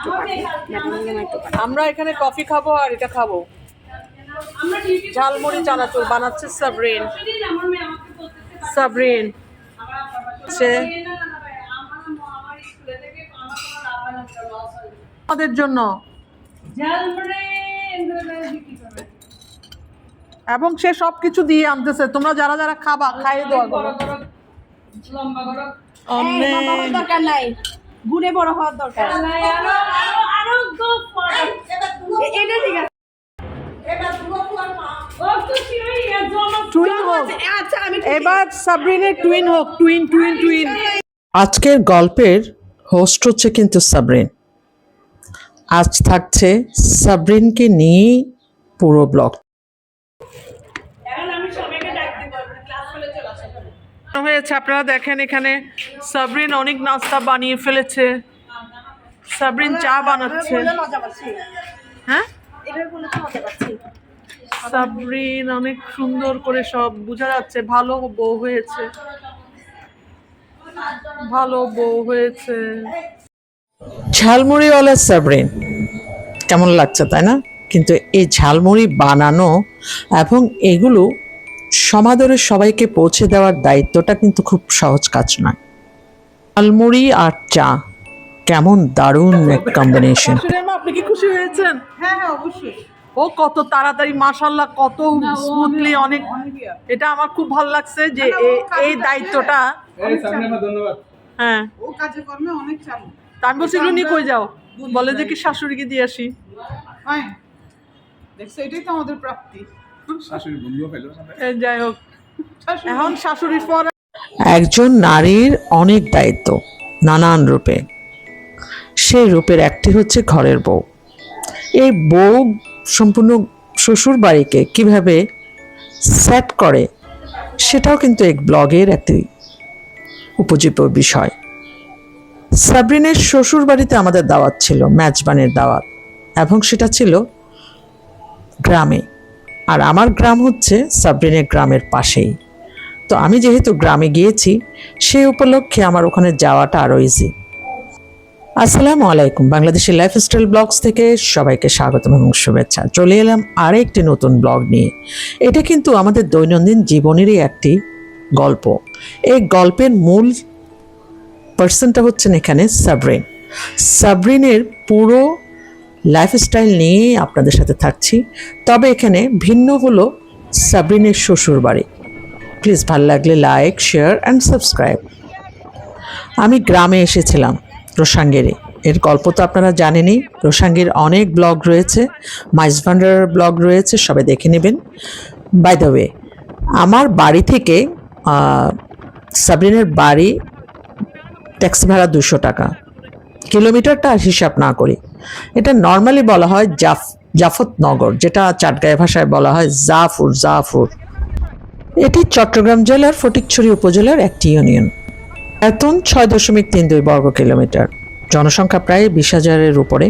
একটু আমরা এখানে কফি খাব আর এটা খাব। ঝালমুড়ি চানাচুর বানাচ্ছে সাবরিন। সাবরিন। সে আমাদের জন্য। এবং সে সবকিছু দিয়ে আনতেছে। তোমরা যারা যারা খাবা খাইয়ে দেওয়া করো। দরকার নাই। গুণে বড় হওয়ার দরকার। এটা ঠিক আছে। টুইন হোক আচ্ছা আমি এবার সাবরিনের টুইন হোক টুইন টুইন টুইন আজকের গল্পের হোস্ট হচ্ছে কিন্তু সাবরিন। আজ থাকছে সাবরিনকে নিয়েই পুরো ব্লগ হয়েছে আপনারা দেখেন এখানে সাবরিন অনেক নাস্তা বানিয়ে ফেলেছে। সাবরিন চা বানাচ্ছে। হ্যাঁ? সাবরিন অনেক সুন্দর করে সব বোঝা যাচ্ছে ভালো বউ হয়েছে। ভালো বউ হয়েছে। ঝালমুড়িওয়ালা সাবরিন কেমন লাগছে তাই না? কিন্তু এই ঝালমুড়ি বানানো এবং এগুলো সমাদরে সবাইকে পৌঁছে দেওয়ার দায়িত্বটা কিন্তু খুব সহজ কাজ নয়। ঝালমুড়ি আর চা কেমন দারুণ এক কম্বিনেশন আপনি কি খুশি হয়েছেন? হ্যাঁ হ্যাঁ অবশ্যই। ও কত তাড়াতাড়ি মাশাল্লাহ কত স্মুথলি অনেক এটা আমার খুব ভালো লাগছে যে এই দায়িত্বটা এই সামনে মা ধন্যবাদ। হ্যাঁ। ও কাজে কর্মে অনেক চালু আমি বলছি এগুলো নিয়ে কই যাও? বলে যে কি শাশুড়িকে দিয়ে আসি। হয়। দেখছ এটাই তো আমাদের প্রাপ্তি। শাশুড়ি বন্ধুও পেল যাই হোক। এখন শাশুড়ির পর একজন নারীর অনেক দায়িত্ব নানান রূপে। সেই রূপের একটি হচ্ছে ঘরের বউ। এই বউ সম্পূর্ণ শ্বশুর বাড়িকে কীভাবে সেট করে সেটাও কিন্তু এক ব্লগের একটি উপজীব্য বিষয়। সাবরিনের শ্বশুর বাড়িতে আমাদের দাওয়াত ছিল ম্যাচবানের দাওয়াত এবং সেটা ছিল গ্রামে। আর আমার গ্রাম হচ্ছে সাবরিনের গ্রামের পাশেই। তো আমি যেহেতু গ্রামে গিয়েছি সেই উপলক্ষে আমার ওখানে যাওয়াটা আরও ইজি আসসালামু আলাইকুম, বাংলাদেশের লাইফস্টাইল ব্লগস থেকে সবাইকে স্বাগতম এবং শুভেচ্ছা। চলে এলাম আরেকটি নতুন ব্লগ নিয়ে। এটা কিন্তু আমাদের দৈনন্দিন জীবনেরই একটি গল্প। এই গল্পের মূল পার্সনটা হচ্ছেন এখানে সাবরিন। সাবরিনের পুরো লাইফস্টাইল নিয়েই আপনাদের সাথে থাকছি। তবে এখানে ভিন্ন হলো সাবরিনের শ্বশুর বাড়ি। প্লিজ ভালো লাগলে লাইক শেয়ার অ্যান্ড সাবস্ক্রাইব আমি গ্রামে এসেছিলাম রোসাঙ্গেরে এর গল্প তো আপনারা জানেনই। রোসাঙ্গের অনেক ব্লগ রয়েছে। মাইস ভান্ডারের ব্লগ রয়েছে, সবাই দেখে নেবেন। বাই দ্য ওয়ে আমার বাড়ি থেকে সাবরিনের বাড়ি ট্যাক্সি ভাড়া দুশো টাকা। কিলোমিটারটা হিসাব না করি। এটা নর্মালি বলা হয় জাফ, জাফতনগর, যেটা চাটগাঁয় ভাষায় বলা হয় জাফুর জাফুর। এটি চট্টগ্রাম জেলার ফটিকছড়ি উপজেলার একটি ইউনিয়ন। আয়তন ছয় দশমিক তিন দুই বর্গ কিলোমিটার। জনসংখ্যা প্রায় বিশ হাজারের উপরে।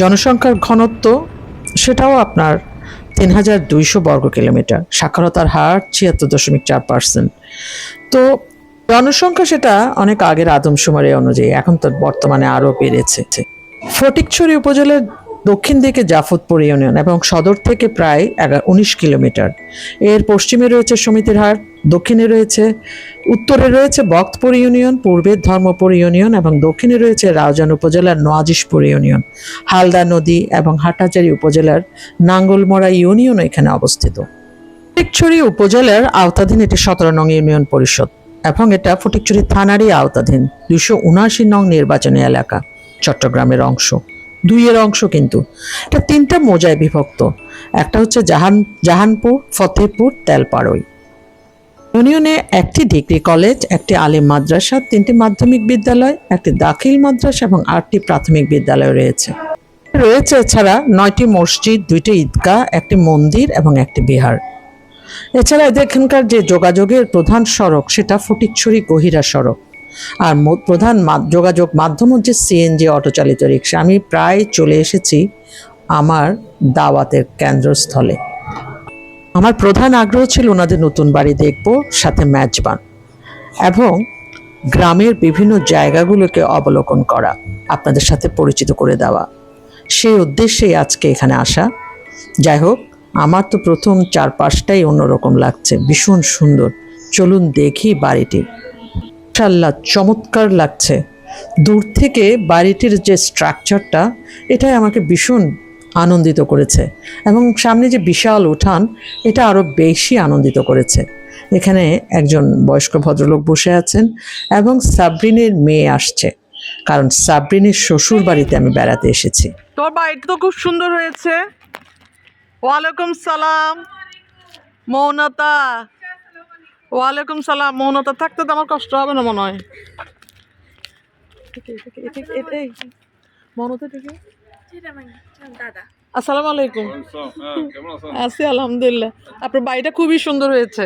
জনসংখ্যার ঘনত্ব সেটাও আপনার তিন হাজার দুইশো বর্গ কিলোমিটার। সাক্ষরতার হার ছিয়াত্তর দশমিক চার পার্সেন্ট। তো জনসংখ্যা সেটা অনেক আগের আদমশুমারি অনুযায়ী, এখন তো বর্তমানে আরও বেড়েছে। ফটিকছড়ি উপজেলার দক্ষিণ দিকে জাফতপুর ইউনিয়ন এবং সদর থেকে প্রায় উনিশ কিলোমিটার। এর পশ্চিমে রয়েছে সমিতির হাট, দক্ষিণে রয়েছে, উত্তরে রয়েছে বক্তপুর ইউনিয়ন, পূর্বে ধর্মপুর ইউনিয়ন এবং দক্ষিণে রয়েছে রাউজান উপজেলার নোয়াজিশপুর ইউনিয়ন। হালদা নদী এবং হাটাচারি উপজেলার নাঙ্গলমোড়া ইউনিয়ন এখানে অবস্থিত। ফটিকছড়ি উপজেলার আওতাধীন এটি সতেরো নং ইউনিয়ন পরিষদ এবং এটা ফটিকছড়ি থানারই আওতাধীন দুশো উনআশি নং নির্বাচনী এলাকা। চট্টগ্রামের অংশ। দুইয়ের অংশ কিন্তু। এটা তিনটা মোজায় বিভক্ত। একটা হচ্ছে জাহান জাহানপুর ফতেপুর তেলপাড়ই। ইউনিয়নে একটি ডিগ্রি কলেজ, একটি আলিম মাদ্রাসা, তিনটি মাধ্যমিক বিদ্যালয়, একটি দাখিল মাদ্রাসা এবং আটটি প্রাথমিক বিদ্যালয় রয়েছে। রয়েছে এছাড়া নয়টি মসজিদ, দুইটি ঈদগাহ, একটি মন্দির এবং একটি বিহার। এছাড়া এদের এখানকার যে যোগাযোগের প্রধান সড়ক, সেটা ফটিকছড়ি গহিরা সড়ক। আর প্রধান যোগাযোগ মাধ্যম হচ্ছে সিএনজি অটোচালিত রিক্সা আমি প্রায় চলে এসেছি আমার দাওয়াতের কেন্দ্রস্থলে। আমার প্রধান আগ্রহ ছিল ওনাদের নতুন বাড়ি দেখব, সাথে ম্যাচবান এবং গ্রামের বিভিন্ন জায়গাগুলোকে অবলোকন করা, আপনাদের সাথে পরিচিত করে দেওয়া। সেই উদ্দেশ্যেই আজকে এখানে আসা। যাই হোক, আমার তো প্রথম চারপাশটাই অন্যরকম লাগছে, ভীষণ সুন্দর। চলুন দেখি বাড়িটি। মাশাআল্লাহ, চমৎকার লাগছে। দূর থেকে বাড়িটির যে স্ট্রাকচারটা, এটাই আমাকে ভীষণ আনন্দিত করেছে। এবং সামনে যে বিশাল উঠান, এটা আরও বেশি আনন্দিত করেছে। এখানে একজন বয়স্ক ভদ্রলোক বসে আছেন এবং সাবরিনের মেয়ে আসছে। কারণ সাবরিনের শ্বশুর বাড়িতে আমি বেড়াতে এসেছি। তোর বাড়িটা তো খুব সুন্দর হয়েছে। ওয়ালাইকুম সালাম। মৌনতা ওয়ালাইকুম সালাম মৌনতা থাকতে তো আমার কষ্ট হবে না মনে হয়। মৌনতা থেকে আসসালামু আলাইকুম। কেমন আছি আলহামদুলিল্লাহ। আপনার বাড়িটা খুবই সুন্দর হয়েছে।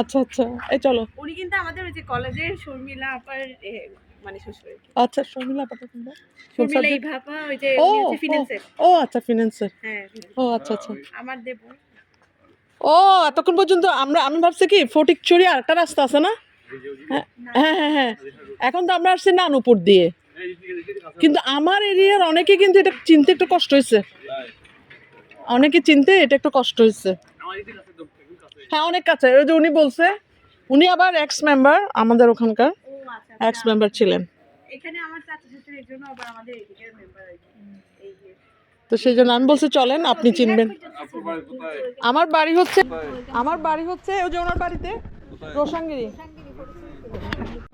আচ্ছা আচ্ছা এই চলো। উনি কিন্তু আমাদের ওই যে কলেজের শর্মিলা আপার এ, মানে শ্বশুর। আচ্ছা শর্মিলা আপাটা কোনটা? শর্মিলা ইভাপা ওই যে ও আচ্ছা ফিনান্সের হ্যাঁ ও আচ্ছা আচ্ছা। আমার দেব ও এতক্ষণ পর্যন্ত আমরা আমি ভাবছি কি ফটিকচুরি আর একটা রাস্তা আছে না? হ্যাঁ হ্যাঁ হ্যাঁ হ্যাঁ। এখন তো আমরা আসছি নানুপুর দিয়ে। কিন্তু আমার এরিয়ার অনেকে কিন্তু এটা চিনতে একটু কষ্ট হয়েছে। অনেকে চিনতে এটা একটু কষ্ট হয়েছে। হ্যাঁ অনেক কাছে। ওই যে উনি বলছে উনি আবার এক্স মেম্বার আমাদের ওখানকার। ও আচ্ছা এক্স মেম্বার ছিলেন। এখানে আমার চাচা শ্বশুরের জন্য আবার আমাদের এদিকের মেম্বার তো সেই জন্য আমি বলছি চলেন আপনি চিনবেন। আমার বাড়ি হচ্ছে আমার বাড়ি হচ্ছে ওই যে ওনার বাড়িতে রোশাঙ্গিরি।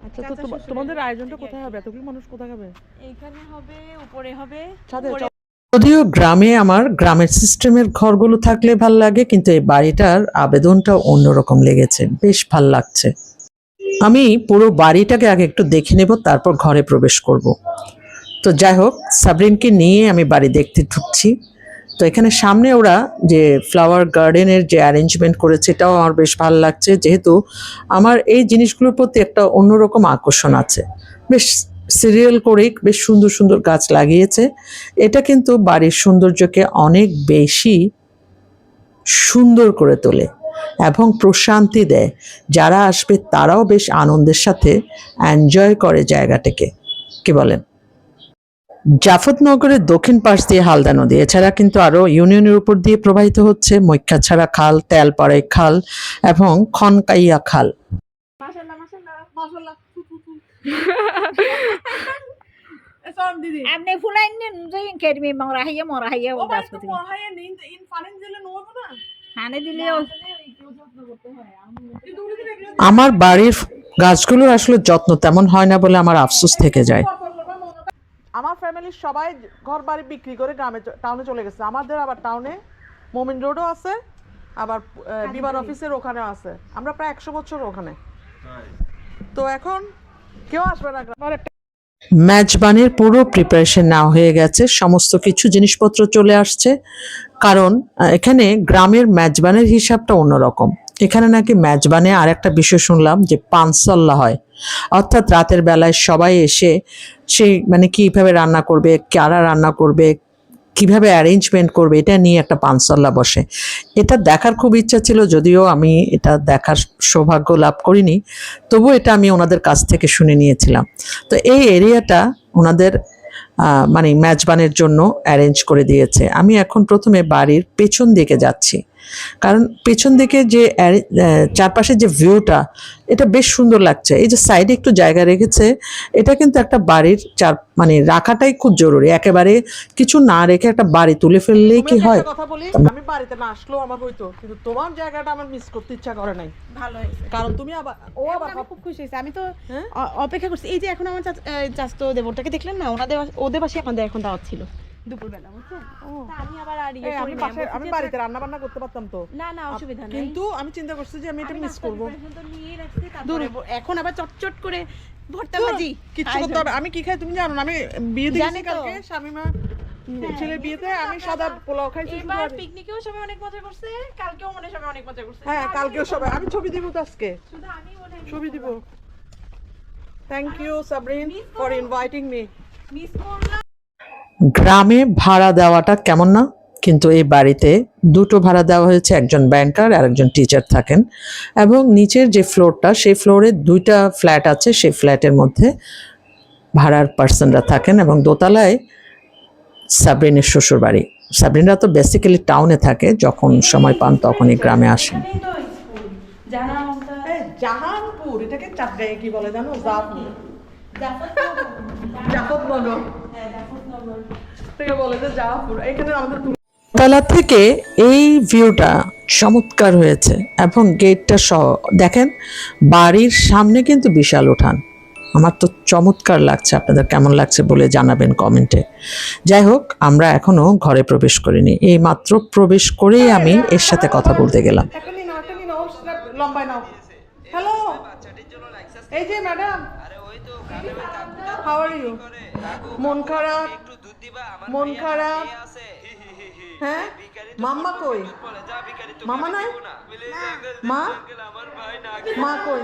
আচ্ছা তো তোমাদের আয়োজনটা কোথায় হবে? এতগুলো মানুষ কোথায় খাবে এইখানে হবে উপরে হবে ছাদে যদিও গ্রামে আমার গ্রামের সিস্টেমের ঘরগুলো থাকলে ভালো লাগে কিন্তু এই বাড়িটার আবেদনটা অন্যরকম লেগেছে বেশ ভালো লাগছে। আমি পুরো বাড়িটাকে আগে একটু দেখে নেব তারপর ঘরে প্রবেশ করব। তো যাই হোক সাবরিনকে নিয়ে আমি বাড়ি দেখতে ঢুকছি। তো এখানে সামনে ওরা যে ফ্লাওয়ার গার্ডেনের যে অ্যারেঞ্জমেন্ট করেছে, এটাও আমার বেশ ভালো লাগছে। যেহেতু আমার এই জিনিসগুলোর প্রতি একটা অন্যরকম আকর্ষণ আছে। বেশ সিরিয়াল করেই বেশ সুন্দর সুন্দর গাছ লাগিয়েছে। এটা কিন্তু বাড়ির সৌন্দর্যকে অনেক বেশি সুন্দর করে তোলে এবং প্রশান্তি দেয়। যারা আসবে তারাও বেশ আনন্দের সাথে এনজয় করে জায়গাটাকে। কি বলেন? জাফতনগরের দক্ষিণ পাশ দিয়ে হালদা নদী এছাড়া কিন্তু আরও ইউনিয়নের উপর দিয়ে প্রবাহিত হচ্ছে মৈক্ষাছড়া খাল তেলপাড়াই খাল এবং খনকাইয়া খাল। আপনি ফুলাই নিন যাই ও গাছ দিলে আমার বাড়ির গাছগুলোর আসলে যত্ন তেমন হয় না বলে আমার আফসোস থেকে যায়। ফ্যামিলির সবাই ঘর বাড়ি বিক্রি করে গ্রামে টাউনে চলে গেছে। আমাদের আবার টাউনে মোমিন রোডও আছে আবার বিমান অফিসের ওখানেও আছে। আমরা প্রায় একশো বছর ওখানে। তো এখন কেউ আসবে না একটা পুরো প্রিপারেশন নেওয়া হয়ে গেছে। সমস্ত কিছু জিনিসপত্র চলে আসছে। কারণ এখানে গ্রামের ম্যাচবানের হিসাবটা অন্যরকম। এখানে নাকি ম্যাচবানে আর একটা বিষয় শুনলাম যে পানসল্লা হয়। অর্থাৎ রাতের বেলায় সবাই এসে সেই মানে কীভাবে রান্না করবে, কারা রান্না করবে, কীভাবে অ্যারেঞ্জমেন্ট করবে, এটা নিয়ে একটা পানসল্লা বসে। এটা দেখার খুব ইচ্ছা ছিল, যদিও আমি এটা দেখার সৌভাগ্য লাভ করিনি তবু এটা আমি ওনাদের কাছ থেকে শুনে নিয়েছিলাম। তো এই এরিয়াটা ওনাদের মানে ম্যাচবানের জন্য অ্যারেঞ্জ করে দিয়েছে। আমি এখন প্রথমে বাড়ির পেছন দিকে যাচ্ছি। কারণ পেছন দিকে যে চারপাশের যে ভিউটা এটা বেশ সুন্দর লাগছে। এই যে সাইডে একটু জায়গা রেখেছে এটা কিন্তু একটা বাড়ির চার মানে রাখাটাই খুব জরুরি। একেবারে কিছু না রেখে একটা বাড়ি তুলে ফেললেই কি হয়? কথা বলি আমি বাড়িতে না আসলেও আমার হইতো কিন্তু তোমার জায়গাটা আমার মিস করতে ইচ্ছা করে নাই। ভালো হয়েছে। কারণ তুমি আবার ও আবার আমি খুব খুশি হয়েছি। আমি তো হ্যাঁ? অপেক্ষা করছি। এই যে এখন আমার চাচতো দেবরটাকে দেখলেন না? ওনাদের ওদের পাশে আমাদের এখন দাওয়াত ছিল। দুপুরবেলা বুঝছেন? আমি আবার আর ইয়ে আমি করি নাই, পাশে বলছি আমি বাড়িতে রান্না বান্না করতে পারতাম তো। না না অসুবিধা নেই। কিন্তু আমি চিন্তা করছি যে আমি এটা মিস করব। preparation তো নিয়েই রাখছি, তারপরে ব- এখন আবার চটচট করে ভর্তা ভাজি। কিচ্ছু করতে হবে। আমি কি খাই তুমি জানো আমি বিয়ে দিয়েছি। কালকে স্বামীমা ছেলের বিয়েতে আমি সাদা পোলাও খাইছি এবার পিকনিকেও সবাই অনেক মজা করছে কালকেও মনে সবাই অনেক মজা করছে। হ্যাঁ কালকেও সবাই আমি ছবি দিব তো আজকে। শুধু আমি ছবি দিব। Thank you Sabrin for inviting me miss করলাম। গ্রামে ভাড়া দেওয়াটা কেমন না? কিন্তু এই বাড়িতে দুটো ভাড়া দেওয়া হয়েছে, একজন ব্যাংকার আর একজন টিচার থাকেন। এবং নিচের যে ফ্লোরটা সেই ফ্লোরে দুইটা ফ্ল্যাট আছে, সেই ফ্ল্যাটের মধ্যে ভাড়ার পার্সনরা থাকেন এবং দোতলায় সাবরিনের শ্বশুর বাড়ি সাবরিনরা তো বেসিক্যালি টাউনে থাকে, যখন সময় পান তখনই গ্রামে আসেন। জাহানপুর, এটাকে কি বলে জানো? জাফর জাফর বলে যে জাহাপুর এখানে আমাদের তলা থেকে এই ভিউটা চমৎকার হয়েছে এবং গেটটা সহ দেখেন বাড়ির সামনে কিন্তু বিশাল উঠান। আমার তো চমৎকার লাগছে আপনাদের কেমন লাগছে বলে জানাবেন কমেন্টে। যাই হোক আমরা এখনও ঘরে প্রবেশ করিনি। এই মাত্র প্রবেশ করেই আমি এর সাথে কথা বলতে গেলাম। এই যে ম্যাডাম হাউ আর ইউ মন খারাপ মন খারাপ হ্যাঁ মাম্মা কই মামা নাই মা মা কই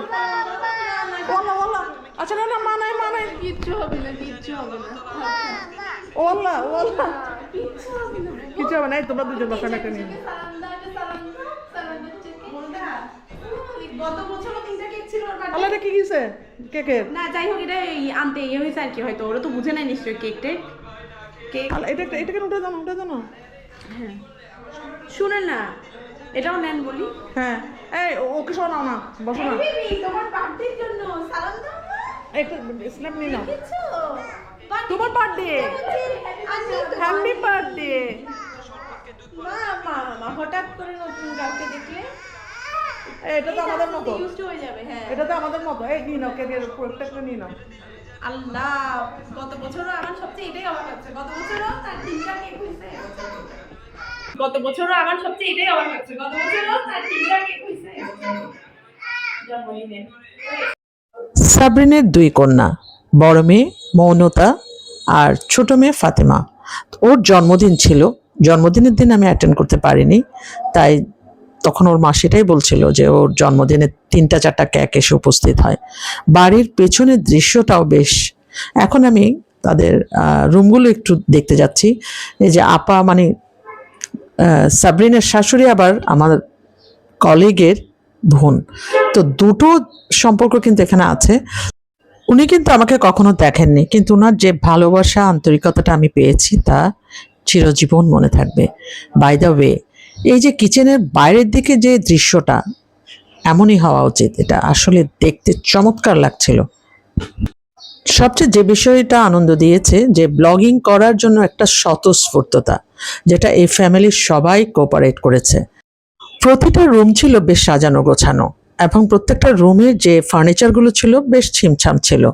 ওলা ওলা আচ্ছা না না মা নাই মা নাই কিচ্ছু হবে না কিচ্ছু হবে না ওলা ওলা কিচ্ছু হবে না তোমরা দুজন বাসা একটা নিয়ে। গত বছরও তিনটা কেক ছিল ওর। আল্লাহ কি গেছে কেকের? না যাই হোক এটা এই আনতে ইয়ে হয়েছে আর কি হয়তো ওরা তো বুঝে নাই নিশ্চয়ই কেকটে কেক এটা এটা কেন উঠে জানো? উঠে জানো? শুনেন না এটাও নেন বলি। হ্যাঁ। এই ওকে শোনাও না বসো না। তোমার বার্থডের জন্য সালাম দাও একটা স্ন্যাপ নিয়ে নাও। তোমার বার্থডে হ্যাপি বার্থডে মা মা মা হঠাৎ করে নতুন কাউকে দেখলে এটা তো আমাদের মতো। হয়ে যাবে হ্যাঁ। এটা তো আমাদের মতো। এই নিয়ে নাও কেকের প্রত্যেকটা নিয়ে নাও। আল্লাহ গত বছরও আমার সবচেয়ে এটাই অবাক লাগছে গত বছরও তার তিনটা কেক হয়েছে গত বছরও আমার সবচেয়ে এটাই অবাক লাগছে গত বছরও তার তিনটা কেক হয়েছে জন্মদিনে সাবরিনের দুই কন্যা বড় মেয়ে মৌনতা আর ছোট মেয়ে ফাতেমা। ওর জন্মদিন ছিল। জন্মদিনের দিন আমি অ্যাটেন্ড করতে পারিনি তাই তখন ওর মা সেটাই বলছিল যে ওর জন্মদিনে তিনটা চারটা ক্যাক এসে উপস্থিত হয়। বাড়ির পেছনের দৃশ্যটাও বেশ। এখন আমি তাদের রুমগুলো একটু দেখতে যাচ্ছি। এই যে আপা মানে সাবরিনের শাশুড়ি আবার আমার কলিগের বোন। তো দুটো সম্পর্ক কিন্তু এখানে আছে। উনি কিন্তু আমাকে কখনো দেখেননি, কিন্তু ওনার যে ভালোবাসা, আন্তরিকতাটা আমি পেয়েছি তা চিরজীবন মনে থাকবে। বাই দ্য ওয়ে এই যে কিচেনের বাইরের দিকে যে দৃশ্যটা, এমনই হওয়া উচিত। এটা আসলে দেখতে চমৎকার লাগছিল। সবচেয়ে যে বিষয়টা আনন্দ দিয়েছে, যে ব্লগিং করার জন্য একটা স্বতঃস্ফূর্ততা, যেটা এই ফ্যামিলির সবাই কোঅপারেট করেছে। প্রতিটা রুম ছিল বেশ সাজানো গোছানো এবং প্রত্যেকটা রুমের যে ফার্নিচারগুলো ছিল বেশ ছিমছাম ছিল।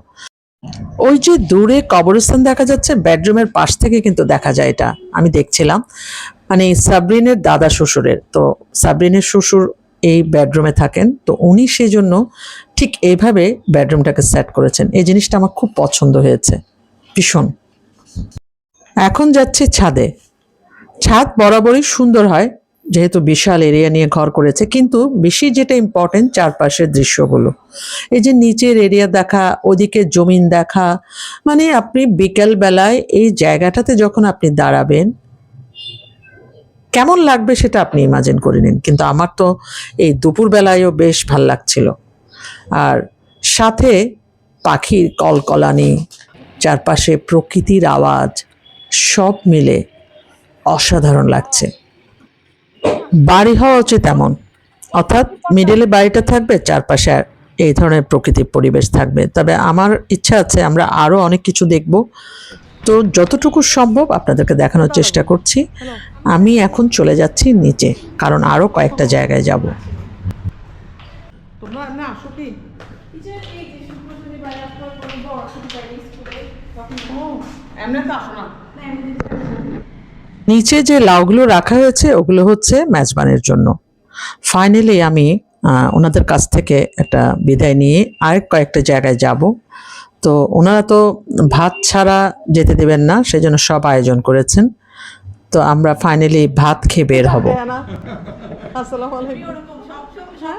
ওই যে দূরে কবরস্থান দেখা যাচ্ছে, বেডরুমের পাশ থেকে কিন্তু দেখা যায় এটা। আমি দেখছিলাম। মানে সাবরিনের দাদা শ্বশুরের, তো সাবরিনের শ্বশুর এই বেডরুমে থাকেন, তো উনি সেই জন্য ঠিক এইভাবে বেডরুমটাকে সেট করেছেন। এই জিনিসটা আমার খুব পছন্দ হয়েছে। ভীষণ। এখন যাচ্ছে ছাদে। ছাদ বরাবরই সুন্দর হয়, যেহেতু বিশাল এরিয়া নিয়ে ঘর করেছে, কিন্তু বেশি যেটা ইম্পর্টেন্ট চারপাশের দৃশ্যগুলো। এই যে নিচের এরিয়া দেখা, ওদিকে জমিন দেখা মানে আপনি বিকেল বেলায় এই জায়গাটাতে যখন আপনি দাঁড়াবেন কেমন লাগবে সেটা আপনি ইমাজিন করে নিন। কিন্তু আমার তো এই দুপুর বেলায়ও বেশ ভালো লাগছিল। আর সাথে পাখির কলকলানি চারপাশে প্রকৃতির আওয়াজ সব মিলে অসাধারণ লাগছে। বাড়ি হওয়া উচিত এমন। অর্থাৎ মিডলে বাড়িটা থাকবে চারপাশে এই ধরনের প্রকৃতির পরিবেশ থাকবে। তবে আমার ইচ্ছা আছে আমরা আরও অনেক কিছু দেখব। তো যতটুকু সম্ভব আপনাদেরকে দেখানোর চেষ্টা করছি। আমি এখন চলে যাচ্ছি নিচে কারণ আরও কয়েকটা জায়গায় যাব। তোমরা না আসো কি? নিচে যে লাউগুলো রাখা হয়েছে ওগুলো হচ্ছে মেজবানের জন্য। ফাইনালি আমি ওনাদের কাছ থেকে একটা বিদায় নিয়ে আরেক কয়েকটা জায়গায় যাব। তো ওনারা তো ভাত ছাড়া যেতে দেবেন না সেজন্য সব আয়োজন করেছেন। তো আমরা ফাইনালি ভাত খেয়ে বের হব। হ্যাঁ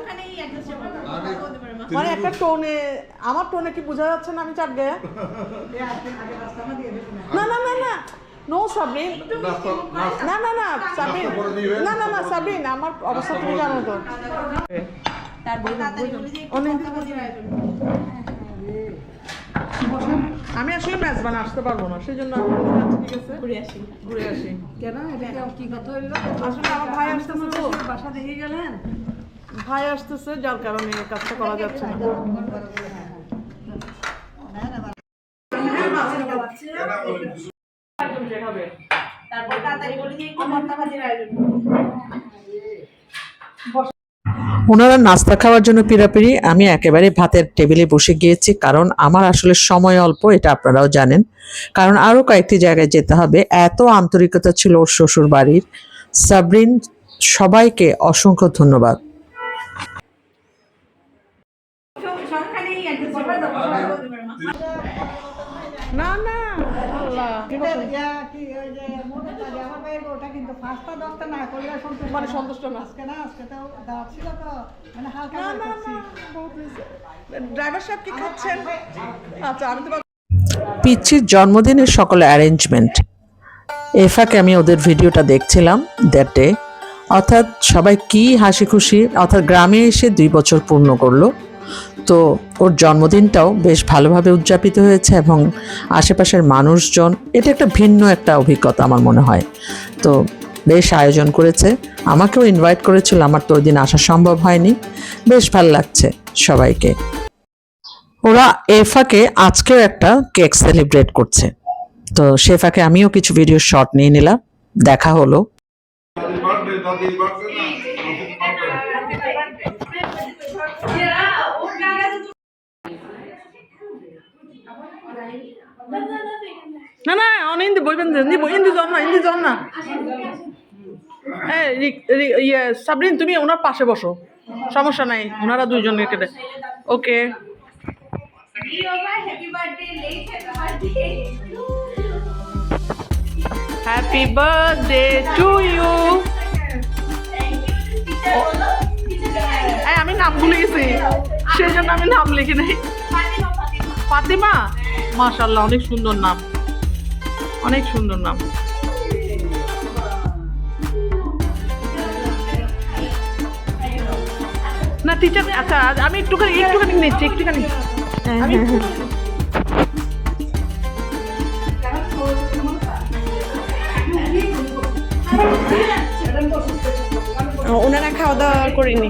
মানে একটা টোনে আমার টোনে কি বোঝা যাচ্ছে না আমি চাট গে না না না না। নো সাবরিন না না না সাবরিন না না না সাবরিন আমার অবস্থা তুমি জানো তো। অনেক আমি আসলে মেজবান আসতে পারব না সেই জন্য ঠিক আছে। ঘুরে আসি। ঘুরে আসি। কেন? কি কথা হইল? আসলে আমার ভাই আসতেছে তো। বাসা দেখে গেলেন? ভাই আসতেছে যার কারণে কাজটা করা যাচ্ছে না। তারপর তাড়াতাড়ি বলি যে একটু ভর্তা ভাজির আয়োজন ওনারা নাস্তা খাওয়ার জন্য পিড়াপিড়ি, আমি একেবারে ভাতের টেবিলে বসে গিয়েছি, কারণ আমার আসলে সময় অল্প, এটা আপনারাও জানেন। কারণ আরও কয়েকটি জায়গায় যেতে হবে। এত আন্তরিকতা ছিল ওর শ্বশুর বাড়ির সাবরিন, সবাইকে অসংখ্য ধন্যবাদ। দশটা না করলে সন্তুষ্ট মানে সন্তুষ্ট না। আজকে না আজকে তো ছিল তো মানে হালকা না না ড্রাইভার সাহেব কি খাচ্ছেন? আচ্ছা আমি তো পিচ্ছির জন্মদিনের সকল অ্যারেঞ্জমেন্ট এফাকে আমি ওদের ভিডিওটা দেখছিলাম দ্যাট ডে অর্থাৎ সবাই কি হাসি খুশি অর্থাৎ গ্রামে এসে দুই বছর পূর্ণ করল। তো ওর জন্মদিনটাও বেশ ভালোভাবে উদযাপিত হয়েছে এবং আশেপাশের মানুষজন এটা একটা ভিন্ন একটা অভিজ্ঞতা আমার মনে হয়। তো বেশ আয়োজন করেছে। আমাকেও ইনভাইট করেছিল, আমার তো ওই দিন আসা সম্ভব হয়নি। বেশ ভালো লাগছে সবাইকে। ওরা এফাকে আজকেও একটা কেক সেলিব্রেট করছে। তো শেফাকে আমিও কিছু ভিডিও শট নিয়ে নিলাম, দেখা হলো। না না না অন হিন্দি বইবেন হিন্দি হিন্দি জন না হিন্দি জন না। রি- ইয়ে সাবরিন তুমি ওনার পাশে বসো। সমস্যা নাই ওনারা দুইজন কেটে okay. Happy birthday to you হ্যাঁ আমি নাম ভুলে গেছি। সেই জন্য আমি নাম লিখি নাই। ফাতিমা? মাশাল্লাহ অনেক সুন্দর নাম। অনেক সুন্দর নাম। না টিচার আচ্ছা আমি একটুখানি একটুখানি নিচ্ছি একটুখানি। আমি ওনারা খাওয়া দাওয়া করিনি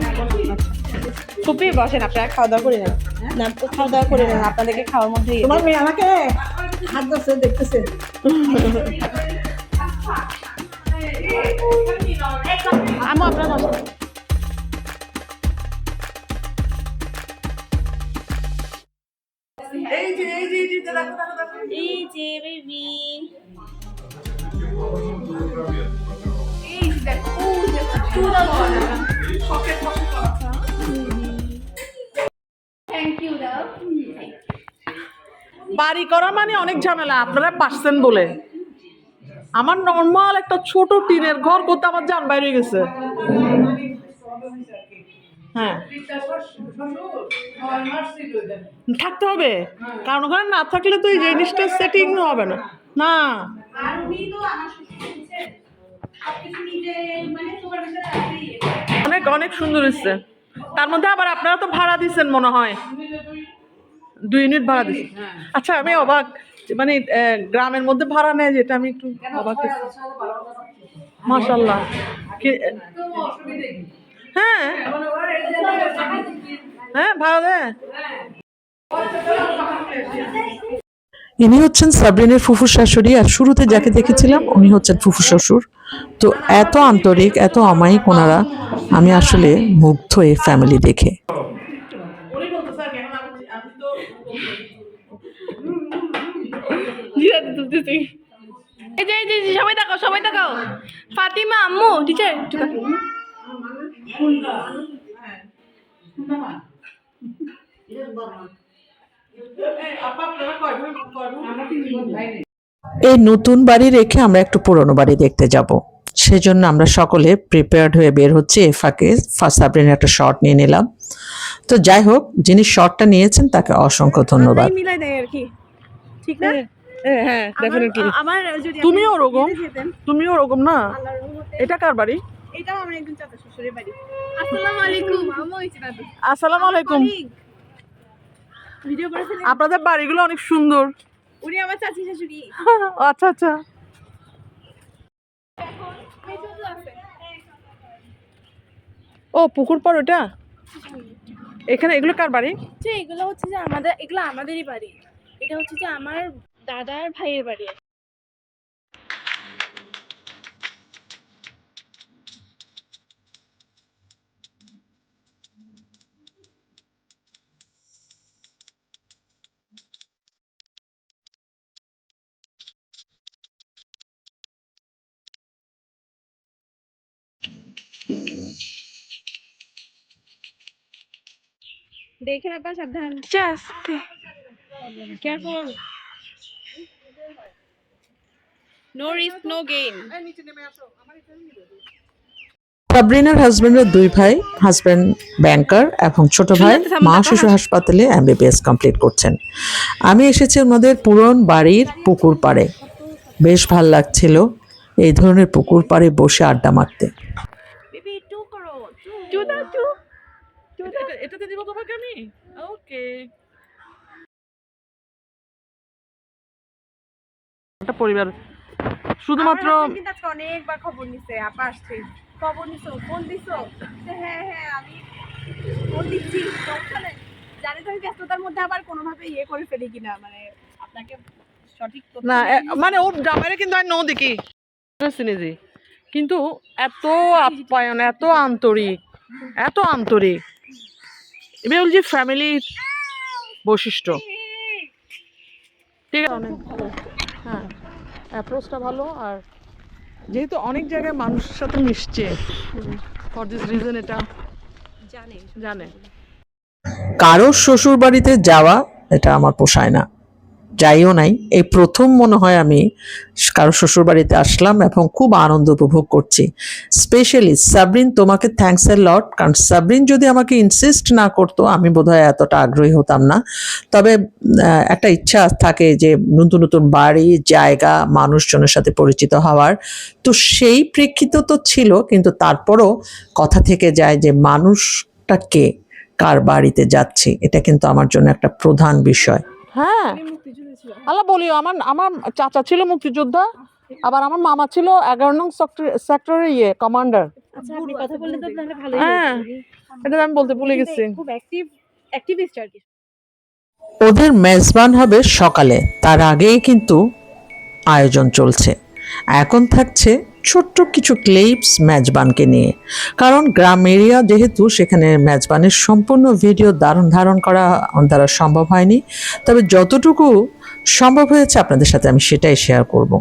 খুবই বসেন আপনারা খাওয়া দাওয়া করে নেন। না খাওয়া দাওয়া করে নেন আপনাদেরকে খাওয়ার মধ্যে তোমার মেয়ে আমাকে হাত ধরছে দেখতেছে। আমু আপনারা বাড়ি করা মানে অনেক ঝামেলা, আপনারা পারছেন বলে। আমার নর্মাল একটা ছোট টিনের ঘর করতে আমার যান বাইরে গেছে। হ্যাঁ। থাকতে হবে। কারণ ওখানে না থাকলে তো এই জিনিসটা সেটিং হবে না। না। অনেক অনেক সুন্দর হচ্ছে তার মধ্যে আবার আপনারা তো ভাড়া দিচ্ছেন মনে হয়। দুই ইউনিট ভাড়া দিচ্ছেন আচ্ছা আমি অবাক মানে গ্রামের মধ্যে ভাড়া নেয় যেটা আমি একটু অবাক মাশাল্লাহ কি- হ্যাঁ। হ্যাঁ ভাড়া দেয়। ইনি হচ্ছেন সাবরিনের ফুফুর শাশুড়ি আর শুরুতে যাকে দেখেছিলাম উনি হচ্ছেন ফুফুর শ্বশুর। তো এত আন্তরিক এত অমায়িক ওনারা আমি আসলে মুগ্ধ এই ফ্যামিলি দেখে উনি বলতেছে আর কি, এখন আমি আমি তো এই যে এই যে সবাই দেখাও সবাই দেখাও ফাতিমা আম্মু টিচার এই, নতুন বাড়ি রেখে আমরা একটু পুরনো বাড়ি দেখতে যাব। সেজন্য আমরা সকলে প্রিপেয়ার্ড হয়ে বের হচ্ছে এ ফাঁকে ফার্স্ট সাবরিনের একটা শর্ট নিয়ে নিলাম। তো যাই হোক যিনি শর্টটা নিয়েছেন তাকে অসংখ্য ধন্যবাদ। মিলাই দেয় আর কি। ঠিক না? হ্যাঁ ডেফিনেটলি আমার যদি তুমিও ওরকম? তুমিও ওরকম না? এটা কার বাড়ি? এটাও আমার একজন চাচা শ্বশুরের বাড়ি। আসসালামু আলাইকুম আমু হইছে দাদু। আসসালামু আলাইকুম। ভিডিও করেছিলেন আপনাদের বাড়িগুলো অনেক সুন্দর। উনি আমার চাচি শাশুড়ি। আচ্ছা আচ্ছা। ও পুকুর পর ওটা? এখানে এগুলো কার বাড়ি? এগুলো হচ্ছে যে আমাদের এগুলো আমাদেরই বাড়ি। এটা হচ্ছে যে আমার দাদার ভাইয়ের বাড়ি দেখে রাখবা সাবধান। Careful no risk no gain সাবরিনার হাজবেন্ডের দুই ভাই হাজবেন্ড ব্যাংকার এবং ছোট ভাই মা শিশু হাসপাতালে এমবিবিএস কমপ্লিট করছেন। আমি এসেছি ওনাদের পুরন বাড়ির পুকুর পাড়ে। বেশ ভালো লাগছিল এই ধরনের পুকুর পাড়ে বসে আড্ডা মারতে। এটাতে দিব তোমাকে আমি? ওকে একটা পরিবার শুধুমাত্র কিন্তু অনেকবার খবর নিছে আপা আসছে। খবর নিছো ফোন দিছো? হ্যাঁ হ্যাঁ আমি ফোন দিচ্ছি। জানি তো আমি ব্যস্ততার মধ্যে আবার কোনোভাবে ইয়ে করে ফেলি কিনা মানে আপনাকে সঠিক না। মানে ওর কিন্তু নো দেখি সিনেজি কিন্তু এত আপ্যায়ন এত আন্তরিক এত আন্তরিক। এবার যে ফ্যামিলির বৈশিষ্ট্য। ঠিক আছে অনেক ভালো। হ্যাঁ। অ্যাপ্রোচটা ভালো আর যেহেতু অনেক জায়গায় মানুষের সাথে মিশছে ফর দিস রিজন এটা জানে। জানে। কারোর শ্বশুর বাড়িতে যাওয়া এটা আমার পোষায় না। যাইও নাই। এই প্রথম মনে হয় আমি কারও শ্বশুর বাড়িতে আসলাম এবং খুব আনন্দ উপভোগ করছি। স্পেশালি সাবরিন তোমাকে থ্যাঙ্কস এ লট কারণ সাবরিন যদি আমাকে ইনসিস্ট না করতো, আমি বোধহয় এতটা আগ্রহী হতাম না। তবে একটা ইচ্ছা থাকে যে নতুন নতুন বাড়ি, জায়গা, মানুষজনের সাথে পরিচিত হওয়ার। তো সেই প্রেক্ষিত তো ছিল, কিন্তু তারপরও কথা থেকে যায় যে মানুষটা কে, কার বাড়িতে যাচ্ছি, এটা কিন্তু আমার জন্য একটা প্রধান বিষয়। হ্যাঁ। আল্লাহ বলি আমার আমার চাচা ছিল মুক্তিযোদ্ধা আবার আমার মামা ছিল এগারো নং সেক্টরের ইয়ে কমান্ডার আচ্ছা আপনি কথা বললে তো তাহলে ভালোই হ্যাঁ। এটা আমি বলতে ভুলে গেছি। খুব অ্যাক্টিভ অ্যাক্টিভিস্ট আর কি ওদের মেজবান হবে সকালে তার আগেই কিন্তু আয়োজন চলছে। এখন থাকছে ছোট্ট কিছু ক্লিপস মেজবানকে নিয়ে। কারণ গ্রাম এরিয়া যেহেতু সেখানে মেজবানের সম্পূর্ণ ভিডিও ধারণ ধারণ করা দ্বারা সম্ভব হয়নি। তবে যতটুকু সম্ভব হয়েছে আপনাদের সাথে আমি সেটাই শেয়ার করব।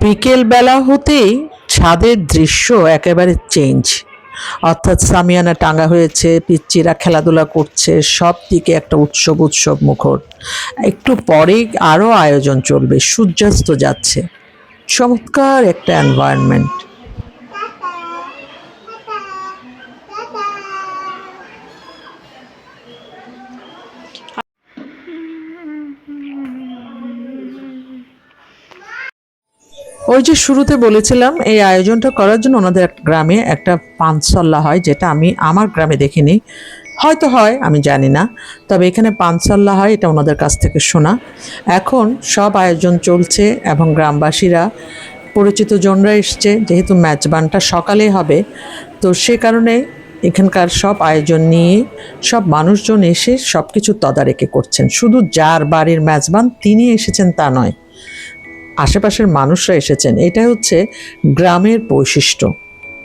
বিকেল বেলা হতেই ছাদের দৃশ্য একেবারে চেঞ্জ অর্থাৎ সামিয়ানা টাঙ্গা হয়েছে, পিচ্চিরা খেলাধুলা করছে সব দিকে একটা উৎসব উৎসব মুখর। একটু পরে আরও আয়োজন চলবে, সূর্যাস্ত যাচ্ছে। চমৎকার একটা এনভায়রনমেন্ট ওই যে শুরুতে বলেছিলাম, এই আয়োজনটা করার জন্য ওনাদের গ্রামে একটা পানসল্লা হয়, যেটা আমি আমার গ্রামে দেখিনি। হয়তো হয়, আমি জানি না। তবে এখানে পানসল্লা হয়, এটা ওনাদের কাছ থেকে শোনা। এখন সব আয়োজন চলছে এবং গ্রামবাসীরা, পরিচিত জনরা এসছে, যেহেতু ম্যাচবানটা সকালে হবে। তো সে কারণে এখানকার সব আয়োজন নিয়ে সব মানুষজন এসে সব কিছু তদারকি করছেন। শুধু যার বাড়ির ম্যাচবান তিনি এসেছেন তা নয়, আশেপাশের মানুষরা এসেছেন। এটা হচ্ছে গ্রামের বৈশিষ্ট্য।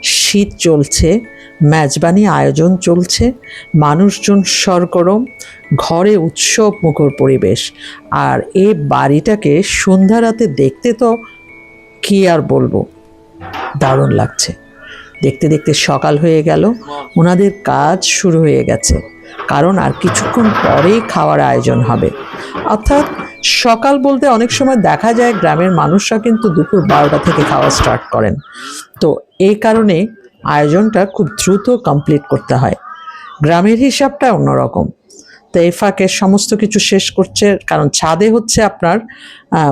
শীত চলছে, মেজবানি আয়োজন চলছে, মানুষজন সরগরম, ঘরে উৎসব মুখর পরিবেশ। আর এ বাড়িটাকে সন্ধ্যা রাতে দেখতে তো কি আর বলব? দারুণ লাগছে। দেখতে দেখতে সকাল হয়ে গেল, ওনাদের কাজ শুরু হয়ে গেছে। কারণ আর কিছুক্ষণ পরেই খাওয়ার আয়োজন হবে। অর্থাৎ সকাল বলতে অনেক সময় দেখা যায় গ্রামের মানুষরা কিন্তু দুপুর বারোটা থেকে খাওয়া স্টার্ট করেন। তো এই কারণে আয়োজনটা খুব দ্রুত কমপ্লিট করতে হয়। গ্রামের হিসাবটা অন্যরকম। তো এই ফাঁকে সমস্ত কিছু শেষ করছে, কারণ ছাদে হচ্ছে আপনার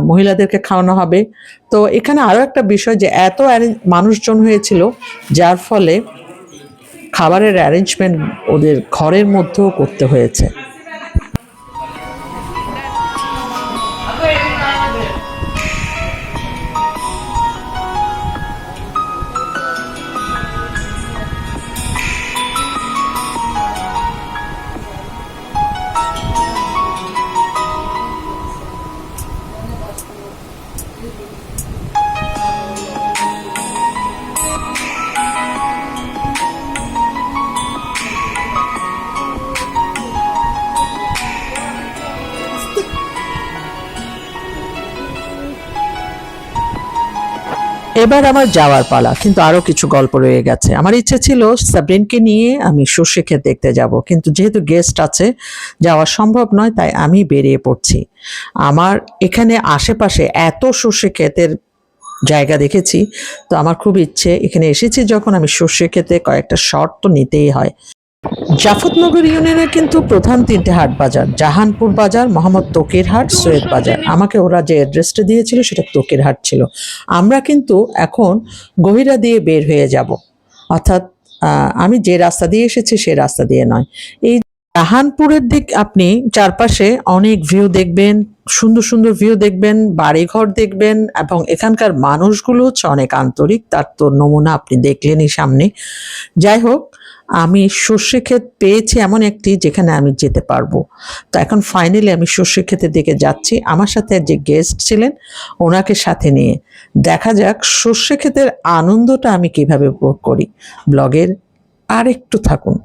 মহিলাদেরকে খাওয়ানো হবে। তো এখানে আরও একটা বিষয় যে এত arrange- মানুষজন হয়েছিল, যার ফলে খাবারের অ্যারেঞ্জমেন্ট ওদের ঘরের মধ্যেও করতে হয়েছে। এবার আমার যাওয়ার পালা, কিন্তু আরও কিছু গল্প রয়ে গেছে। আমার ইচ্ছে ছিল সাবরিনকে নিয়ে আমি সর্ষে ক্ষেত দেখতে যাব, কিন্তু যেহেতু গেস্ট আছে, যাওয়া সম্ভব নয়, তাই আমি বেরিয়ে পড়ছি। আমার এখানে আশেপাশে এত সর্ষে জায়গা দেখেছি, তো আমার খুব ইচ্ছে, এখানে এসেছি যখন আমি সর্ষে ক্ষেতে কয়েকটা শর্ট তো নিতেই হয়। জাফতনগর ইউনিয়নের কিন্তু প্রধান তিনটে হাট বাজার, জাহানপুর বাজার, মোহাম্মদ তোকের হাট, সৈয়দ বাজার। আমাকে ওরা যে অ্যাড্রেসটা দিয়েছিল সেটা তকির হাট ছিল। আমরা কিন্তু এখন গহিরা দিয়ে বের হয়ে যাব। অর্থাৎ আমি যে রাস্তা দিয়ে এসেছি সে রাস্তা দিয়ে নয়। এই জাহানপুরের দিক আপনি চারপাশে অনেক ভিউ দেখবেন, সুন্দর সুন্দর ভিউ দেখবেন, বাড়িঘর দেখবেন এবং এখানকার মানুষগুলো হচ্ছে অনেক আন্তরিক। তার তো নমুনা আপনি দেখলেনই সামনে। যাই হোক আমি সর্ষে ক্ষেত পেয়েছি এমন একটি যেখানে আমি যেতে পারব। তো এখন ফাইনালি আমি সর্ষে ক্ষেতের দিকে যাচ্ছি। আমার সাথে যে গেস্ট ছিলেন, ওনাকে সাথে নিয়ে। দেখা যাক সর্ষে ক্ষেতের আনন্দটা আমি কীভাবে উপভোগ করি। ব্লগের আর একটু থাকুন।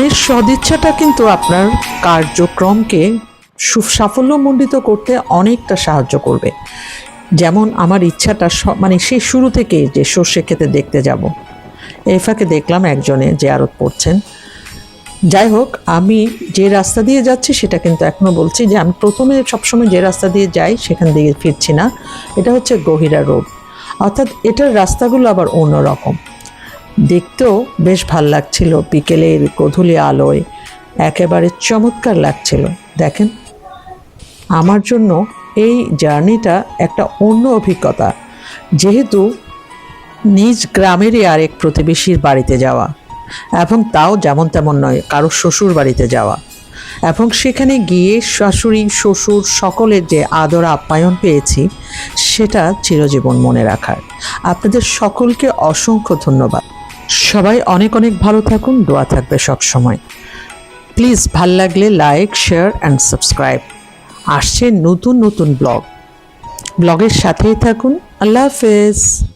মনের সদিচ্ছাটা কিন্তু আপনার কার্যক্রমকে সাফল্যমণ্ডিত করতে অনেকটা সাহায্য করবে। যেমন আমার ইচ্ছাটা মানে সেই শুরু থেকে যে সর্ষে খেতে দেখতে যাব। এই ফাঁকে দেখলাম একজনে যে আরত পড়ছেন। যাই হোক, আমি যে রাস্তা দিয়ে যাচ্ছি সেটা কিন্তু এখনও বলছি যে আমি প্রথমে সবসময় যে রাস্তা দিয়ে যাই সেখান দিয়ে ফিরছি না। এটা হচ্ছে গহিরা রোড। অর্থাৎ এটার রাস্তাগুলো আবার অন্যরকম। দেখতেও বেশ ভালো লাগছিল বিকেলের গধূলি আলোয়। একেবারে চমৎকার লাগছিল, দেখেন। আমার জন্য এই জার্নিটা একটা অন্য অভিজ্ঞতা। যেহেতু নিজ গ্রামেরই আরেক প্রতিবেশীর বাড়িতে যাওয়া, এবং তাও যেমন তেমন নয়, কারও শ্বশুর বাড়িতে যাওয়া, এবং সেখানে গিয়ে শাশুড়ি, শ্বশুর সকলের যে আদর আপ্যায়ন পেয়েছি, সেটা চিরজীবন মনে রাখার। আপনাদের সকলকে অসংখ্য ধন্যবাদ। সবাই অনেক অনেক ভালো থাকুন, দোয়া থাকবে সবসময় প্লিজ ভালো লাগলে লাইক শেয়ার অ্যান্ড সাবস্ক্রাইব আসছে নতুন নতুন ব্লগ। ব্লগের সাথেই থাকুন। আল্লাহ হাফেজ।